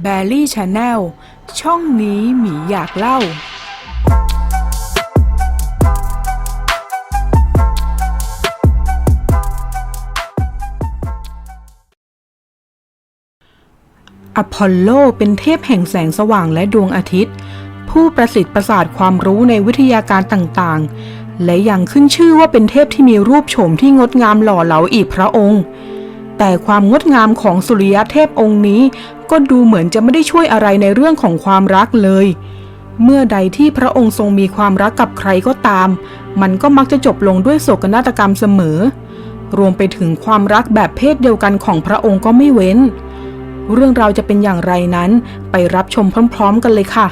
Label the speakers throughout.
Speaker 1: แบลลี่ชาแนลช่องนี้หมีอยากเล่า อพอลโลเป็นเทพแห่งแสงสว่างและดวงอาทิตย์ ผู้ประสิทธิ์ประสาทความรู้ในวิทยาการต่างๆ และยังขึ้นชื่อว่าเป็นเทพที่มีรูปโฉมที่งดงามหล่อเหลาอีกพระองค์ แต่ความงดงามของสุริยเทพองค์นี้ ก็ดูเหมือนจะไม่ได้ช่วยอะไรในเรื่องของความรักเลย เมื่อใดที่พระองค์ทรงมีความรักกับใครก็ตาม มันก็มักจะจบลงด้วยโศกนาฏกรรมเสมอ รวมไปถึงความรักแบบเพศเดียวกันของพระองค์ก็ไม่เว้น เรื่องราวจะเป็นอย่างไรนั้นไปรับชมพร้อม ๆ กันเลยค่ะ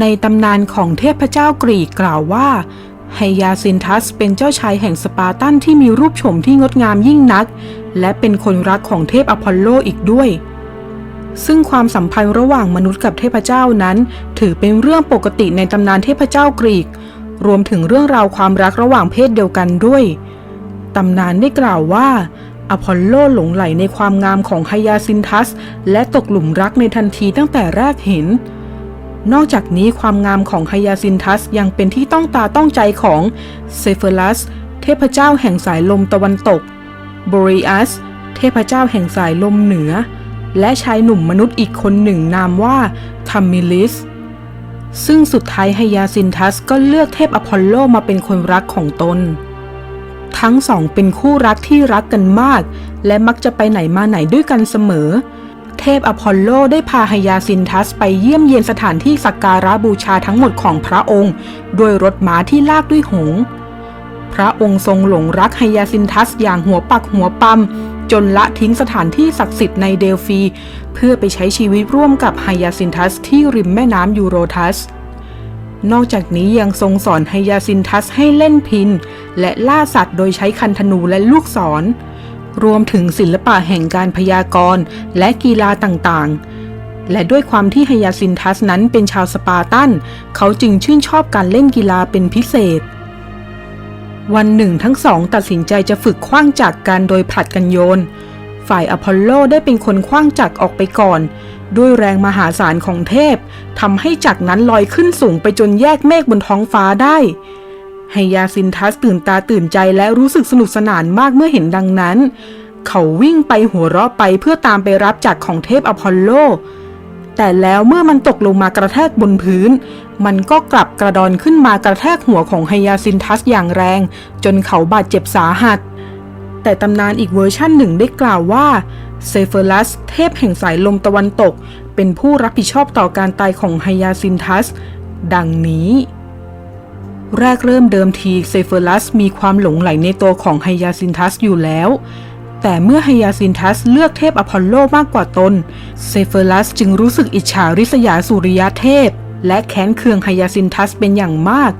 Speaker 1: ในตำนานของเทพเจ้ากรีกกล่าวว่า ไฮยาซินทัสเป็นเจ้าชายแห่งสปาร์ตันที่มีรูปโฉมที่งดงามยิ่งนัก และเป็นคนรักของเทพอพอลโลอีกด้วย ซึ่งความสัมพันธ์ระหว่างมนุษย์กับเทพเจ้านั้น ถือเป็นเรื่องปกติในตำนานเทพเจ้ากรีก รวมถึงเรื่องราวความรักระหว่างเพศเดียวกันด้วย ตำนานได้กล่าวว่าอพอลโลหลงไหลในความงามของไฮยาซินทัส และตกหลุมรักในทันทีตั้งแต่แรกเห็น นอกจากนี้ความงามของไฮยาซินทัสยังเป็นที่ต้องตาต้องใจของเซเฟลัส เทพเจ้าแห่งสายลมตะวันตกบริอัส เทพเจ้าแห่งสายลมเหนือ และชายหนุ่มมนุษย์อีกคนหนึ่งนามว่าทัมมิลิส ซึ่งสุดท้ายไฮยาซินทัสก็เลือกเทพอพอลโลมาเป็นคนรักของตน ทั้งสองเป็นคู่รักที่รักกันมาก และมักจะไปไหนมาไหนด้วยกันเสมอเทพอพอลโลได้พาไฮยาซินทัสไปเยี่ยมเยียนสถานที่สักการะบูชาทั้งหมดของพระองค์ ด้วยรถม้าที่ลากด้วยหงส์พระองค์ทรงหลงรักไฮยาซินทัสอย่างหัวปักหัวปั๊มจนละทิ้งสถานที่ศักดิ์สิทธิ์ในเดลฟี เพื่อไปใช้ชีวิตร่วมกับไฮยาซินทัสที่ริมแม่น้ำยูโรทัส นอกจากนี้ยังทรงสอนไฮยาซินทัสให้เล่นพิน และล่าสัตว์โดยใช้คันธนูและลูกศร รวมถึงศิลปะแห่งการพยากรณ์และกีฬาต่างๆ และด้วยความที่ไฮยาซินทัสนั้นเป็นชาวสปาร์ตัน เขาจึงชื่นชอบการเล่นกีฬาเป็นพิเศษ วันหนึ่งทั้งสองตัดสินใจจะฝึกขว้างจักรกันโดยผลัดกันโยน ฝ่ายอพอลโลได้เป็นคนขว้างจักรออกไปก่อน ด้วยแรงมหาศาลของเทพทำให้จักรนั้นลอยขึ้นสูงไปจนแยกเมฆบนท้องฟ้าได้ ไฮยาซินทัสตื่นตาตื่นใจและรู้สึกสนุกสนานมากเมื่อเห็นดังนั้น เขาวิ่งไปหัวเราะไปเพื่อตามไปรับจักของเทพอพอลโล แต่แล้วเมื่อมันตกลงมากระแทกบนพื้น มันก็กลับกระดอนขึ้นมากระแทกหัวของไฮยาซินทัสอย่างแรง จนเขาบาดเจ็บสาหัส แต่ตำนานอีกเวอร์ชั่นหนึ่งได้กล่าวว่าเซเฟอรัส เทพแห่งสายลมตะวันตก เป็นผู้รับผิดชอบต่อการตายของไฮยาซินทัส ดังนี้ แรกเริ่มเดิมทีเซเฟอรัสมีความหลงไหลในตัวของไฮยาซินทัสอยู่แล้ว แต่เมื่อไฮยาซินทัสเลือกเทพอพอลโลมากกว่าตน เซเฟอรัสจึงรู้สึกอิจฉาริษยาสุริยเทพ และแค้นเคืองไฮยาซินทัสเป็นอย่างมาก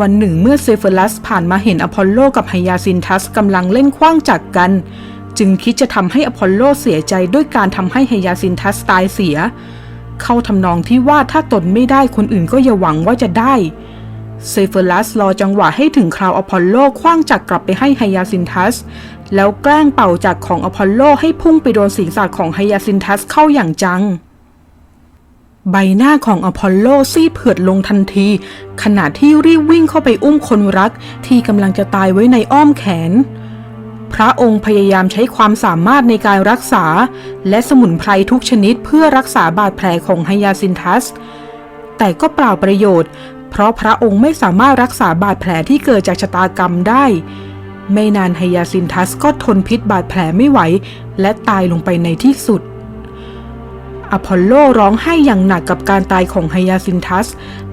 Speaker 1: วันหนึ่งเมื่อเซเฟอรัสผ่านมาเห็นอพอลโลกับไฮยาซินทัสกำลังเล่นขว้างจักรกัน จึงคิดจะทำให้อพอลโลเสียใจด้วยการทำให้ไฮยาซินทัสตายเสีย เข้าทำนองที่ว่าถ้าตนไม่ได้คนอื่นก็อย่าหวังว่าจะได้ เซเฟอรัสรอจังหวะให้ถึงคราวอพอลโลคว้างจักรกลับไปให้ไฮยาซินทัส แล้วแกล้งเป่าจักรของอพอลโลให้พุ่งไปโดนศีรษะของไฮยาซินทัสเข้าอย่างจัง ใบหน้าของอพอลโลซีดเผือดลงทันที ขณะที่รีบวิ่งเข้าไปอุ้มคนรักที่กำลังจะตายไว้ในอ้อมแขน พระองค์พยายามใช้ความสามารถในการรักษา และสมุนไพรทุกชนิดเพื่อรักษาบาดแผลของไฮยาซินทัสแต่ก็เปล่าประโยชน์ เพราะพระองค์ไม่สามารถรักษาบาดแผลที่เกิดจากชะตากรรมได้ ไม่นานไฮยาซินทัสก็ทนพิษบาดแผลไม่ไหว และตายลงไปในที่สุด อพอลโลร้องไห้อย่างหนักกับการตายของไฮยาซินทัส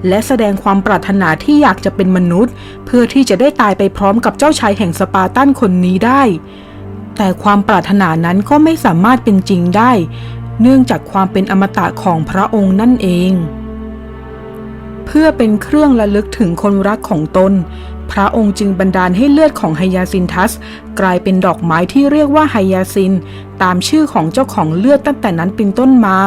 Speaker 1: และแสดงความปรารถนาที่อยากจะเป็นมนุษย์ เพื่อที่จะได้ตายไปพร้อมกับเจ้าชายแห่งสปาร์ตันคนนี้ได้ แต่ความปรารถนานั้นก็ไม่สามารถเป็นจริงได้ เนื่องจากความเป็นอมตะของพระองค์นั่นเอง เพื่อเป็นเครื่องระลึกถึงคนรักของตน พระองค์จึงบันดาลให้เลือดของไฮยาซินทัส กลายเป็นดอกไม้ที่เรียกว่าไฮยาซิน ตามชื่อของเจ้าของเลือดตั้งแต่นั้นเป็นต้นมา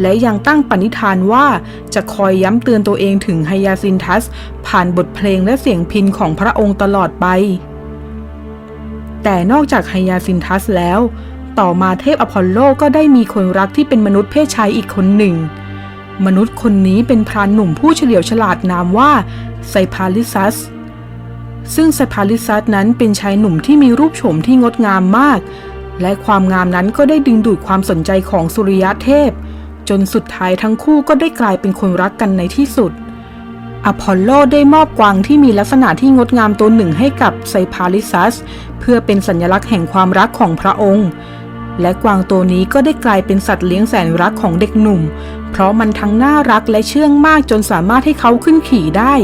Speaker 1: และยังตั้งปณิธานว่าจะคอยย้ำเตือนตัวเองถึงไฮยาซินทัส ผ่านบทเพลงและเสียงพินของพระองค์ตลอดไป แต่นอกจากไฮยาซินทัสแล้ว ต่อมาเทพอพอลโลก็ได้มีคนรักที่เป็นมนุษย์เพศชายอีกคนหนึ่ง มนุษย์คนนี้เป็นพรานหนุ่มผู้เฉลียวฉลาดนามว่าไซพาลิซัส ซึ่งไซพาลิซัสนั้นเป็นชายหนุ่มที่มีรูปโฉมที่งดงามมาก และความงามนั้นก็ได้ดึงดูดความสนใจของสุริยะเทพ จนสุดท้ายทั้งคู่ก็ได้กลายเป็นคนรักกันในที่สุด อพอลโลได้มอบกวางที่มีลักษณะที่งดงามตัวหนึ่งให้กับไซพาลิซัส เพื่อเป็นสัญลักษณ์แห่งความรักของพระองค์ และกวางตัวนี้ก็ได้กลายเป็นสัตว์เลี้ยงแสนรักของเด็กหนุ่ม เพราะมันทั้งน่ารักและเชื่องมากจนสามารถให้เขาขึ้นขี่ได้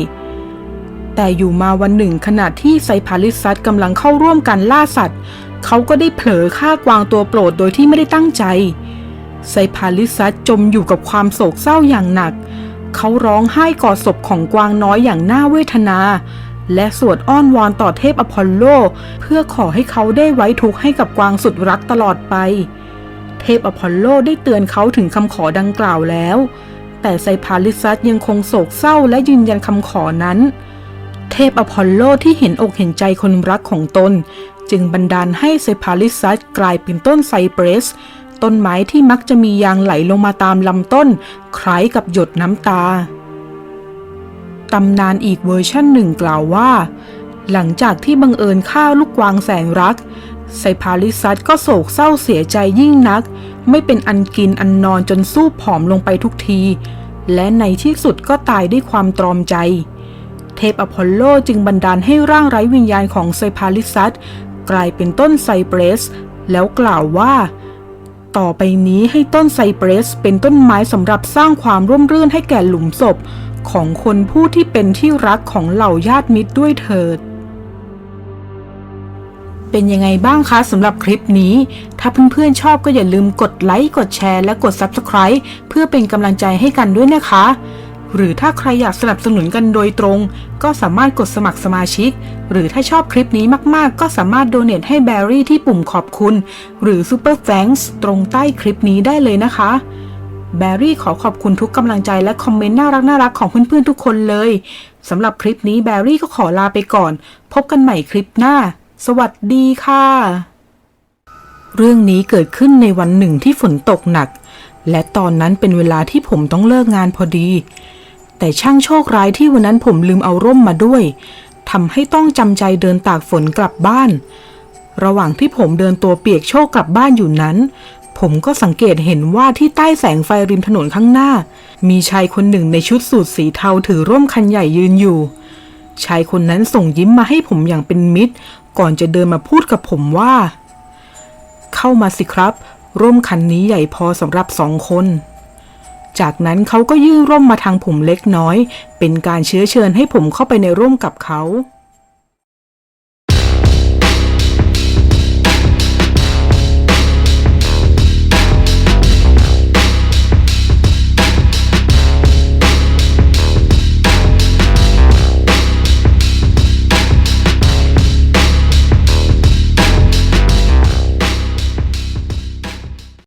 Speaker 1: แต่อยู่มาวันหนึ่งขณะที่ไซพาลิซัสกำลังเข้าร่วมกันล่าสัตว์ เขาก็ได้เผลอฆ่ากวางตัวโปรดโดยที่ไม่ได้ตั้งใจ ไซพาลิซัสจมอยู่กับความโศกเศร้าอย่างหนัก เขาร้องไห้กอดศพของกวางน้อยอย่างน่าเวทนา และสวดอ้อนวอนต่อเทพอพอลโล เพื่อขอให้เขาได้ไว้ทุกข์ให้กับกวางสุดรักตลอดไป เทพอพอลโลได้เตือนเขาถึงคำขอดังกล่าวแล้ว แต่ไซพาลิซัสยังคงโศกเศร้าและยืนยันคำขอนั้น เทพอพอลโลที่เห็นอกเห็นใจคนรักของตน จึงบันดาลให้ไซพาลิซัสกลายเป็นต้นไซเปรส ต้นไม้ที่มักจะมียางไหลลงมาตามลำต้น คล้ายกับหยดน้ำตา ตำนานอีกเวอร์ชั่นหนึ่งกล่าวว่า หลังจากที่บังเอิญฆ่าลูกกวางแสนรัก ไซพาลิซัสก็โศกเศร้าเสียใจยิ่งนัก ไม่เป็นอันกินอันนอนจนสู้ผอมลงไปทุกที และในที่สุดก็ตายด้วยความตรอมใจ เทพอพอลโลจึงบันดาลให้ร่างไร้วิญญาณของไซพาลิซัสกลายเป็นต้นไซเปรส แล้วกล่าวว่าต่อไปนี้ให้ต้นไซเปรสเป็นต้นไม้สำหรับสร้างความร่มรื่นให้แก่หลุมศพ ของคนผู้ที่เป็นที่รักของเหล่าญาติมิตรด้วยเถิด เป็นยังไงบ้างคะสำหรับคลิปนี้ ถ้าเพื่อนๆชอบก็อย่าลืมกดไลค์กดแชร์และกด Subscribe เพื่อเป็นกำลังใจให้กันด้วยนะคะ หรือถ้าใครอยากสนับสนุนกันโดยตรง ก็สามารถกดสมัครสมาชิก หรือถ้าชอบคลิปนี้มากๆ ก็สามารถโดเน a t ให้แบรี่ที่ปุ่มขอบคุณ หรือ Super Thanks ตรงใต้คลิปนี้ได้เลยนะคะ แบรี่ขอขอบคุณทุกกำลังใจและคอมเมนต์น่ารักน่ารักของเพื่อนๆทุกคนเลยสำหรับคลิปนี้แบรี่ก็ขอลาไปก่อน พบกันใหม่คลิปหน้า สวัสดีค่ะ เรื่องนี้เกิดขึ้นในวันหนึ่งที่ฝนตกหนัก และตอนนั้นเป็นเวลาที่ผมต้องเลิกงานพอดี แต่ช่างโชคร้ายที่วันนั้นผมลืมเอาร่มมาด้วยทำให้ต้องจำใจเดินตากฝนกลับบ้าน ระหว่างที่ผมเดินตัวเปียกโชกกลับบ้านอยู่นั้น ผมก็สังเกตเห็นว่าที่ใต้แสงไฟริมถนนข้างหน้า มีชายคนหนึ่งในชุดสูทสีเทาถือร่มคันใหญ่ยืนอยู่ ชายคนนั้นส่งยิ้มมาให้ผมอย่างเป็นมิตร ก่อนจะเดินมาพูดกับผมว่า เข้ามาสิครับ ร่มคันนี้ใหญ่พอสำหรับสองคน จากนั้นเขาก็ยื่นร่มมาทางผมเล็กน้อย เป็นการเชื้อเชิญให้ผมเข้าไปในร่มกับเขา